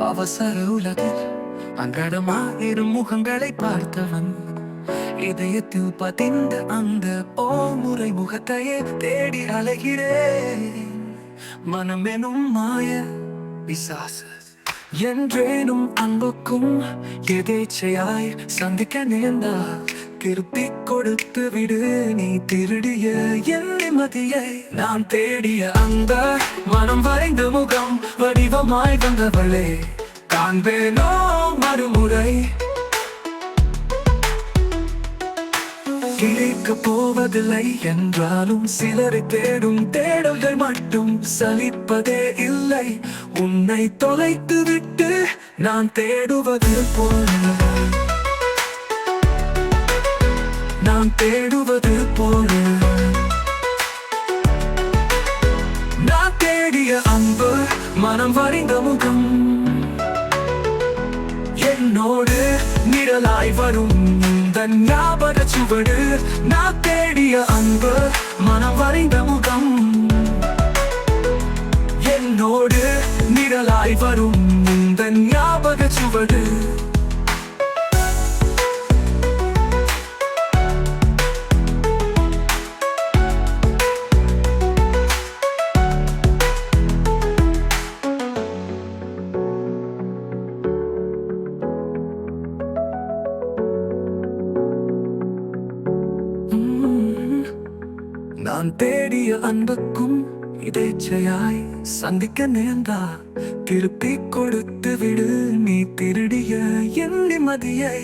அவசர உலகில் அங்கடமா இரு முகங்களை பார்த்தவன். இதயத்தில் பதிந்த அந்த ஓமுறை முகத்தையே தேடி அலைகிறேன். மனம் எனும் மாய பிசாசு. என்றேனும் அன்புக்கும் எதேச்சையாய் சந்திக்க நேர்ந்தா. திருப்பி கொடுத்து விடு நீ திருடிய என் நிம்மதியை நான் தேடிய அந்த மனம் வரைந்த முகம் வடிவமாய் வந்தவளே காண்பேனோ மறுமுறை. கிழிக்க போவதில்லை என்றாலும் சிலரை தேடும் தேடல்கள் மட்டும் சலிப்பதே இல்லை. உன்னை தொலைத்து விட்டு நான் தேடுவது போல. நான் தேடுவது போல. நான் தேடிய அன்பு மனம் வரைந்த முகம். என்னோடு நிழலாய் வரும். தன் ஞாபக சுவடு நான் தேடிய அன்பு மனம் வரைந்த முகம். என்னோடு நிழலாய் வரும். தன் ஞாபக சுவடு நான் தேடிய அன்புக்கும் இதேச்சையாய் சந்திக்க நேர்ந்தா. திருப்பி கொடுத்து விடு நீ திருடிய என் நிம்மதியை.